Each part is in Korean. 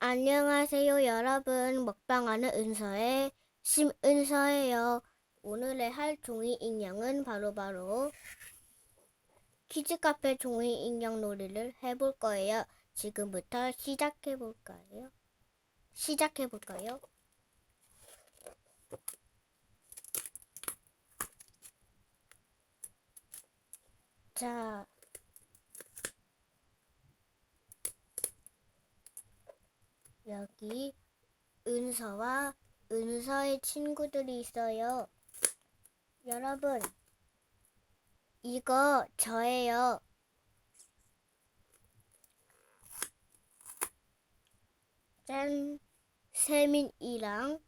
안녕하세요, 여러분. 먹방하는 은서의 심은서예요. 오늘의 할 종이 인형은 바로 바로 키즈 카페 종이 인형 놀이를 해볼 거예요. 지금부터 시작해 볼까요? 시작해 볼까요? 자, 여기 은서와 은서의 친구들이 있어요. 여러분, 이거 저예요. 짠, 세민이랑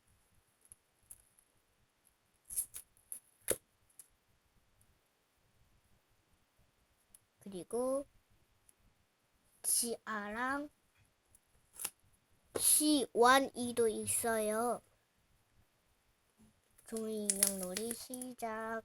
그리고 지아랑 시완이도 있어요. 종이 인형 놀이 시작.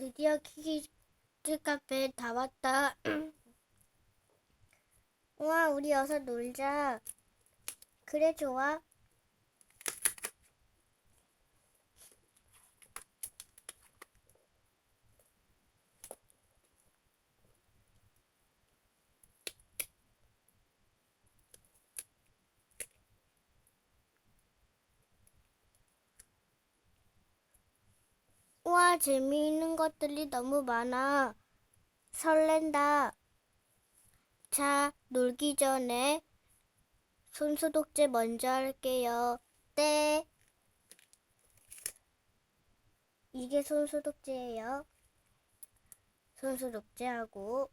드디어 키즈 카페 다 왔다. 우와, 우리 어서 놀자. 그래, 좋아. 우와, 재미있는 것들이 너무 많아. 설렌다. 자, 놀기 전에 손소독제 먼저 할게요. 네. 이게 손소독제예요. 손소독제하고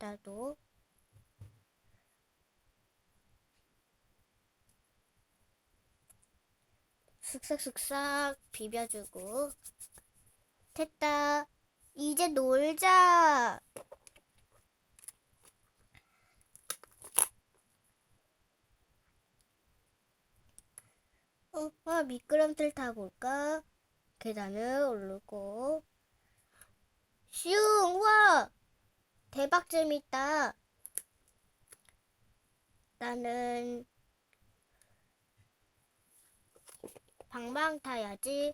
나도 슥싹슥싹 비벼주고 됐다. 이제 놀자. 어, 아, 미끄럼틀 타볼까? 계단을 오르고 슝! 와! 대박 재밌다. 나는 방방 타야지.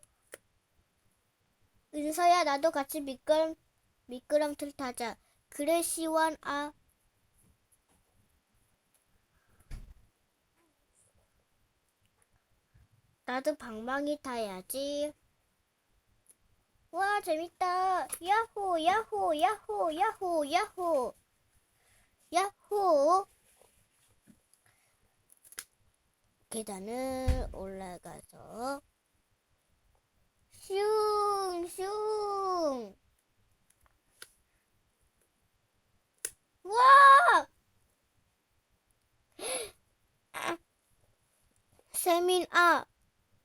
은서야, 나도 같이 미끄럼, 미끄럼틀 타자. 그래, 시원, 아. 나도 방망이 타야지. 와, 재밌다. 야호, 야호, 야호, 야호, 야호. 야호. 계단을 올라가서 슝, 슝. 와! 세민, 아,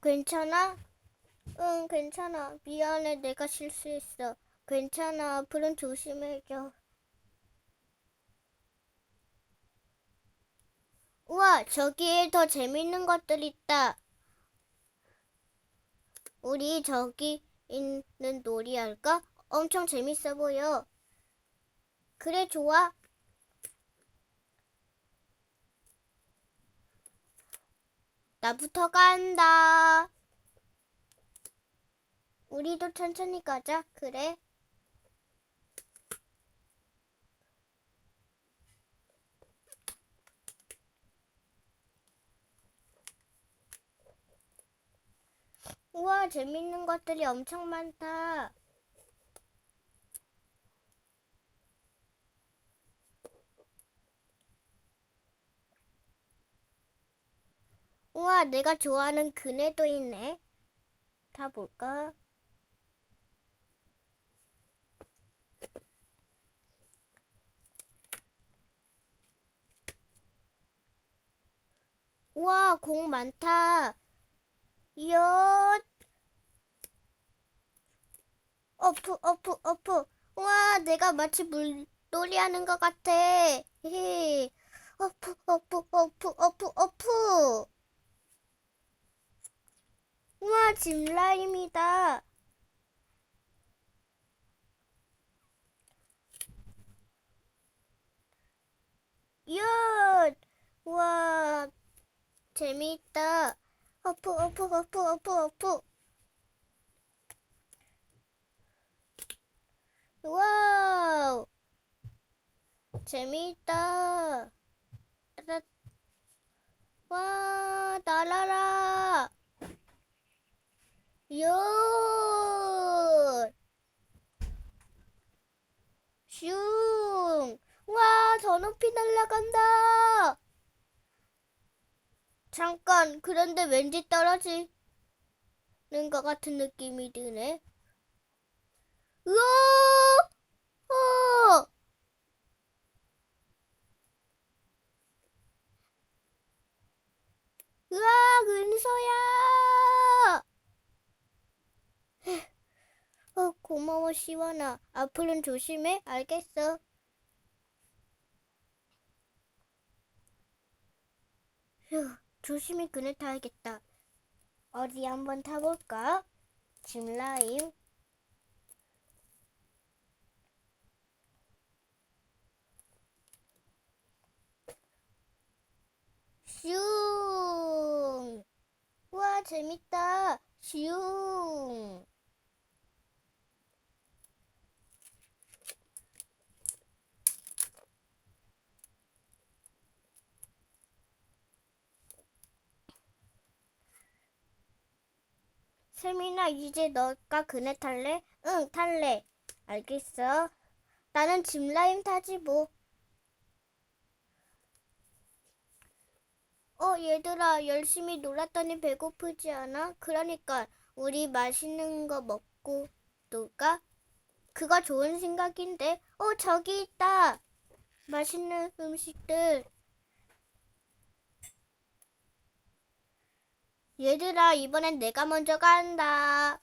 괜찮아? 응, 괜찮아. 미안해, 내가 실수했어. 괜찮아, 앞으로는 조심해줘. 우와, 저기에 더 재밌는 것들 있다. 우리 저기 있는 놀이 할까? 엄청 재밌어 보여. 그래, 좋아. 나부터 간다. 우리도 천천히 가자. 그래. 우와, 재밌는 것들이 엄청 많다. 우와, 내가 좋아하는 그네도 있네. 다 볼까? 우와, 공 많다. 이야. 어프, 어프, 어프. 우와, 내가 마치 물놀이 하는 것 같아. 헤헤. 어프, 어프, 어프, 어프, 어프. 우와, 짚라임이다. 이야, 우와, 재미있다. 어프, 어프, 어프, 어프, 어프. 와우, 재미있다. 와, 날아라. 요! 슝! 와, 더 높이 날아간다! 잠깐, 그런데 왠지 떨어지는 것 같은 느낌이 드네. 우와! 어! 으악, 은서야! 어, 고마워, 시원아. 앞으로는 조심해. 알겠어. 휴, 조심히 그네 타야겠다. 어디 한번 타볼까? 짚라임. 슝! 와, 재밌다. 슝! 세민아, 이제 너가 그네 탈래? 응, 탈래. 알겠어. 나는 짚라임 타지 뭐. 어, 얘들아, 열심히 놀았더니 배고프지 않아? 그러니까 우리 맛있는 거 먹고 놀까? 그거 좋은 생각인데. 어, 저기 있다. 맛있는 음식들. 얘들아, 이번엔 내가 먼저 간다.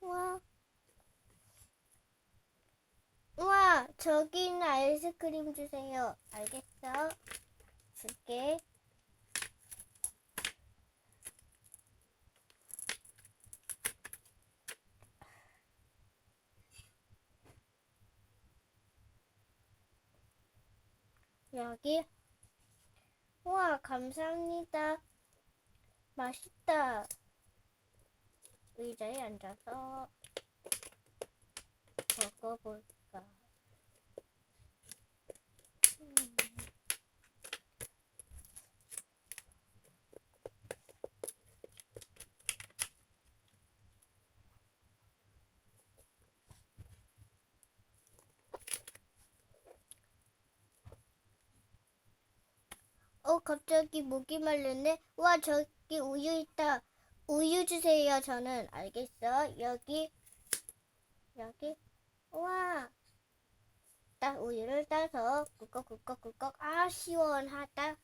우와. 우와, 저기 있는 아이스크림 주세요. 알겠어? 줄게. 여기. 우와, 감사합니다. 맛있다. 의자에 앉아서 먹어볼까. 음. 어, 갑자기 목이 말르네. 와, 저기 우유 있다. 우유 주세요. 저는 알겠어. 여기 여기 우와. 딱 우유를 따서 꿀꺽 꿀꺽 꿀꺽 아 시원하다.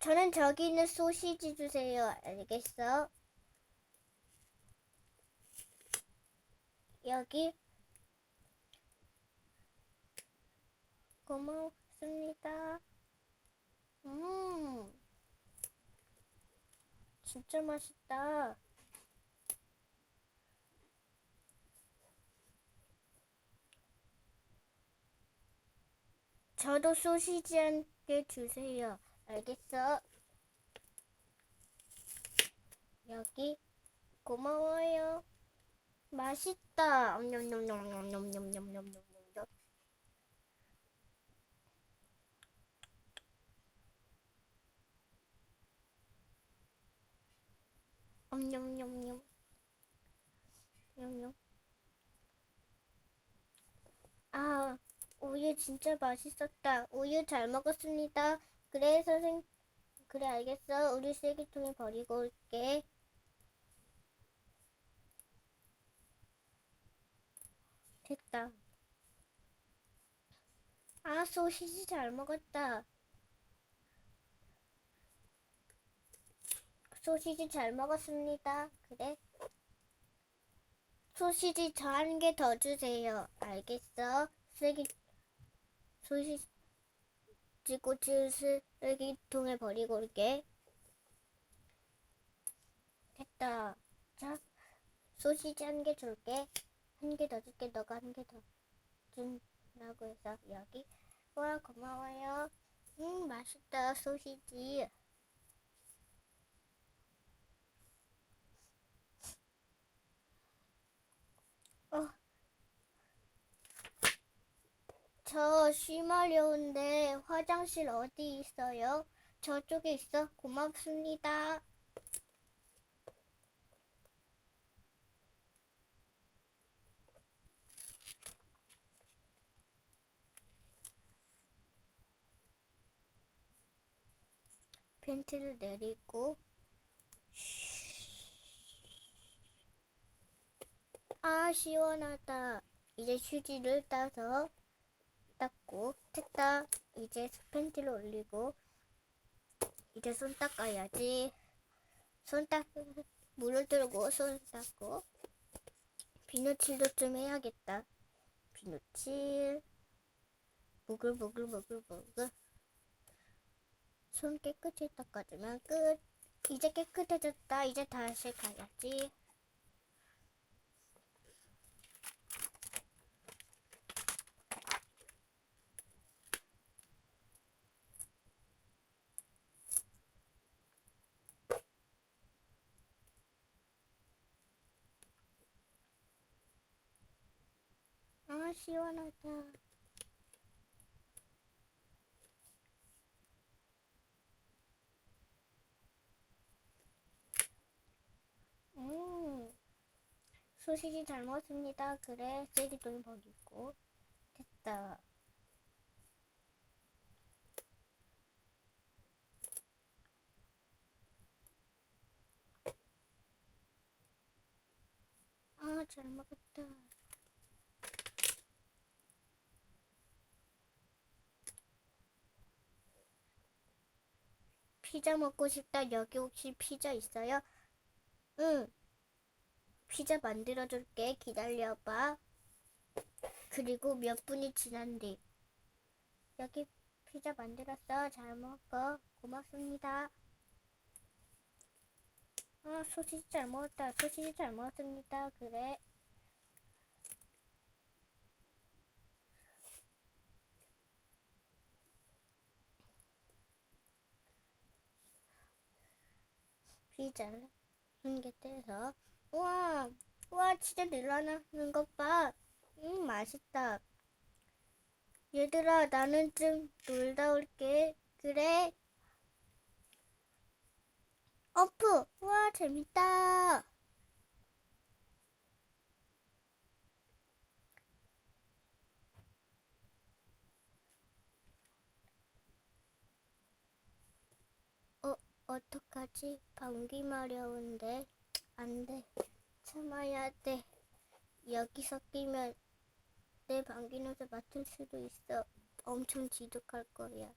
저는 저기 있는 소시지 주세요. 알겠어. 여기 고맙습니다. 음, 진짜 맛있다. 저도 소시지 한 개 주세요. 알겠어. 여기 고마워요. 맛있다. 냠냠냠냠냠냠냠냠냠. 엄냠냠냠. 냠냠. 아, 우유 진짜 맛있었다. 우유 잘 먹었습니다. 그래, 선생, 그래, 알겠어. 우리 쓰레기통에 버리고 올게. 됐다. 아, 소시지 잘 먹었다. 소시지 잘 먹었습니다. 그래. 소시지 저 한 개 더 주세요. 알겠어? 쓰레기, 소시지 꼬치 쓰레기통에 버리고 올게. 됐다. 자, 소시지 한 개 줄게. 한 개 더 줄게. 너가 한 개 더 준다고 해서 여기. 와, 고마워요. 음, 맛있다, 소시지. 어. 저 쉬마려운데 화장실 어디 있어요? 저쪽에 있어. 고맙습니다. 팬티를 내리고 아 시원하다. 이제 휴지를 따서 닦고 됐다. 이제 팬티를 올리고 이제 손 닦아야지. 손 닦, 물을 들고 손 닦고 비누칠도 좀 해야겠다. 비누칠 보글보글보글보글 손 깨끗이 닦아주면 끝. 이제 깨끗해졌다. 이제 다시 가야지. 아, 시원하다. 음, 소시지 잘 먹었습니다. 그래, 쓰레기통에 버리고. 됐다. 아, 잘 먹었다. 피자 먹고 싶다. 여기 혹시 피자 있어요? 응. 피자 만들어줄게. 기다려봐. 그리고 몇 분이 지난 뒤. 여기 피자 만들었어. 잘 먹어. 고맙습니다. 아, 소시지 잘 먹었다. 소시지 잘 먹었습니다. 그래. 피자를 한개 떼서 우와 우와 진짜 늘어나는 것 봐. 음 맛있다. 얘들아 나는 좀 놀다 올게. 그래. 어프 우와 재밌다. 어 어떡하지? 감기 마려운데. 안 돼. 참아야 돼. 여기서 끼면 내 방귀 냄새 맡을 수도 있어. 엄청 지독할 거야.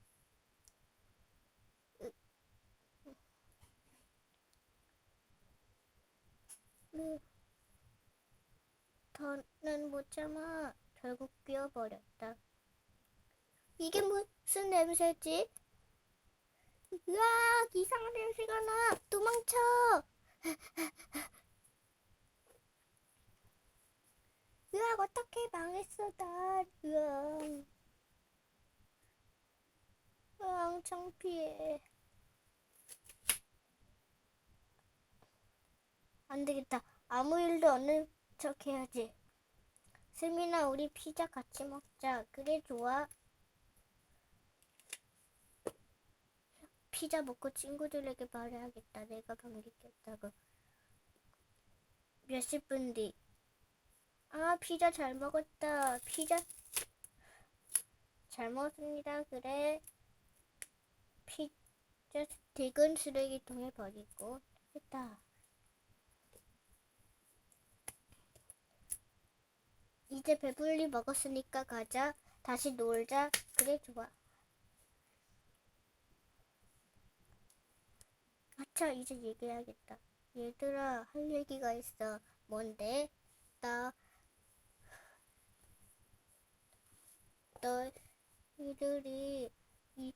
더는 못 참아. 결국 끼어버렸다. 이게 무슨 냄새지? 으악! 이상한 냄새가 나! 도망쳐! 으악! 어떡해! 망했어, 나! 으악! 으악! 창피해. 안 되겠다. 아무 일도 없는 척 해야지. 세민아, 우리 피자 같이 먹자. 그래, 좋아. 피자 먹고 친구들에게 말해야겠다. 내가 감기 꼈다고. 몇십 분 뒤. 아, 피자 잘 먹었다. 피자 잘 먹었습니다. 그래. 피자 스틱은 쓰레기통에 버리고 했다. 이제 배불리 먹었으니까 가자. 다시 놀자. 그래, 좋아. 아차, 이제 얘기해야겠다. 얘들아, 할 얘기가 있어. 뭔데? 나, 너희들이, 이,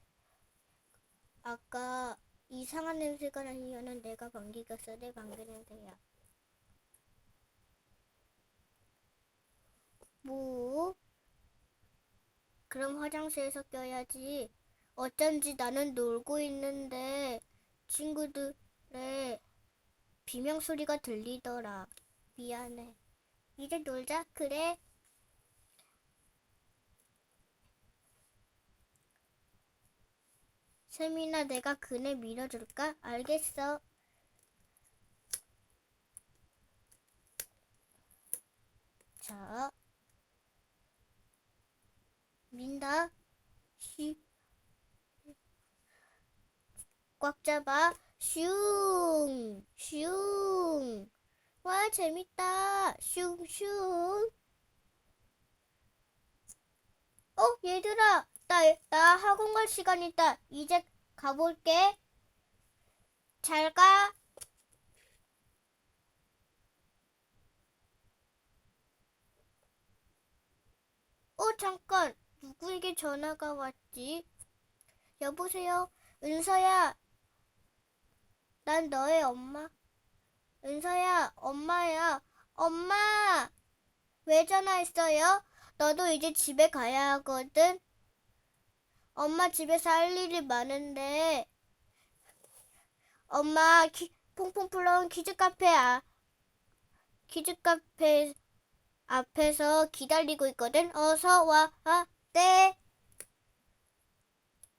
아까 이상한 냄새가 나는 이유는 내가 감기가 써. 내 감기 냄새야. 뭐? 그럼 화장실에서 껴야지. 어쩐지 나는 놀고 있는데 친구들의 비명 소리가 들리더라. 미안해. 이제 놀자. 그래. 세민아, 내가 그네 밀어줄까? 알겠어. 자, 민다. 시, 꽉 잡아. 슝, 슝. 와, 재밌다. 슝, 슝. 어, 얘들아. 나, 나 학원 갈 시간 있다. 이제 가볼게. 잘 가. 어, 잠깐. 누구에게 전화가 왔지? 여보세요? 은서야. 난 너의 엄마. 은서야, 엄마야. 엄마! 왜 전화했어요? 너도 이제 집에 가야 하거든? 엄마 집에서 할 일이 많은데. 엄마, 키, 퐁퐁 플러운 키즈 카페, 아, 키즈 카페 앞에서 기다리고 있거든? 어서 와. 아, 네.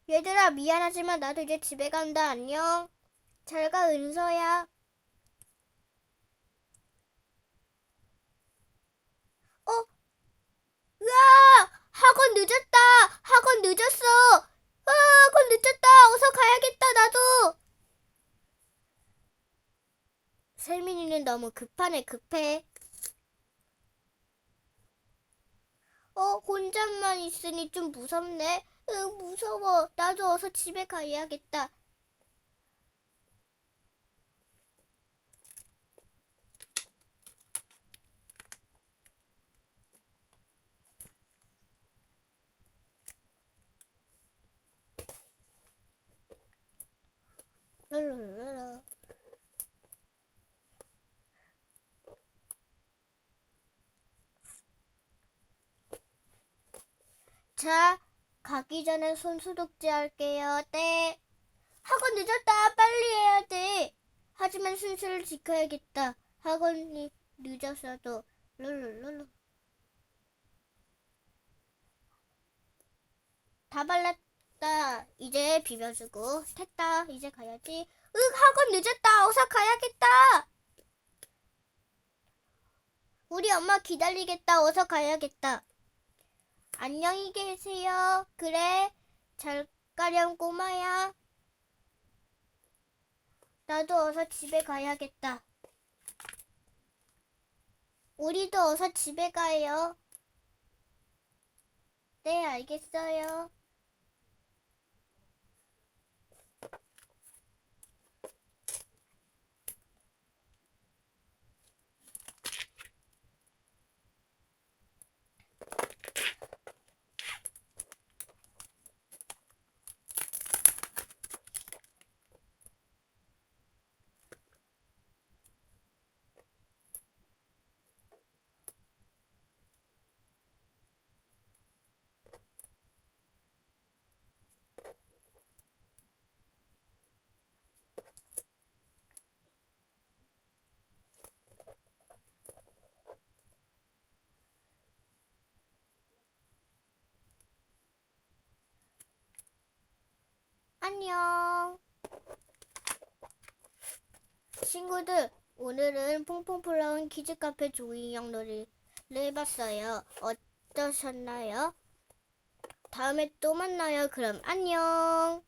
얘들아, 미안하지만 나도 이제 집에 간다. 안녕. 잘 가, 은서야. 어? 으아! 학원 늦었다! 학원 늦었어! 아, 학원 늦었다! 어서 가야겠다, 나도! 세민이는 너무 급하네, 급해. 어, 혼자만 있으니 좀 무섭네. 응, 무서워. 나도 어서 집에 가야겠다. 자, 가기 전에 손 소독제 할게요. 네. 학원 늦었다. 빨리 해야 돼. 하지만 순서를 지켜야겠다. 학원이 늦었어도. 룰루룰루. 다 발랐다. 이제 비벼주고. 됐다. 이제 가야지. 으, 학원 늦었다. 어서 가야겠다. 우리 엄마 기다리겠다. 어서 가야겠다. 안녕히 계세요. 그래. 잘 가렴 꼬마야. 나도 어서 집에 가야겠다. 우리도 어서 집에 가요. 네, 알겠어요. 안녕. 친구들, 오늘은 퐁퐁 플라운 키즈 카페 조이 인형 놀이를 해봤어요. 어떠셨나요? 다음에 또 만나요. 그럼 안녕.